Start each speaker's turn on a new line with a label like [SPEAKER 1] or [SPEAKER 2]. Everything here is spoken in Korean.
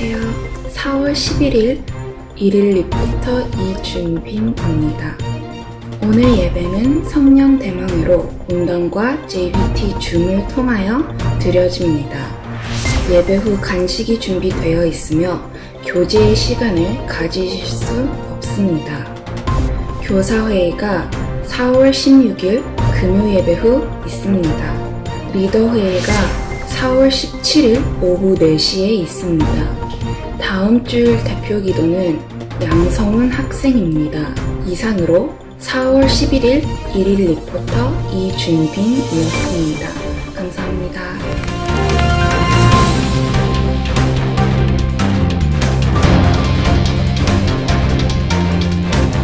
[SPEAKER 1] 4월 11일 1일 리포터 이준빈입니다. 오늘 예배는 성령 대망회로 본당과 JBT 줌을 통하여 드려집니다. 예배 후 간식이 준비되어 있으며 교제의 시간을 가지실 수 없습니다. 교사회의가 4월 16일 금요 예배 후 있습니다. 리더회의가 4월 17일 오후 4시에 있습니다. 다음 주 대표 기도는 양성훈 학생입니다. 이상으로 4월 11일 1일 리포터 이준빈이었습니다.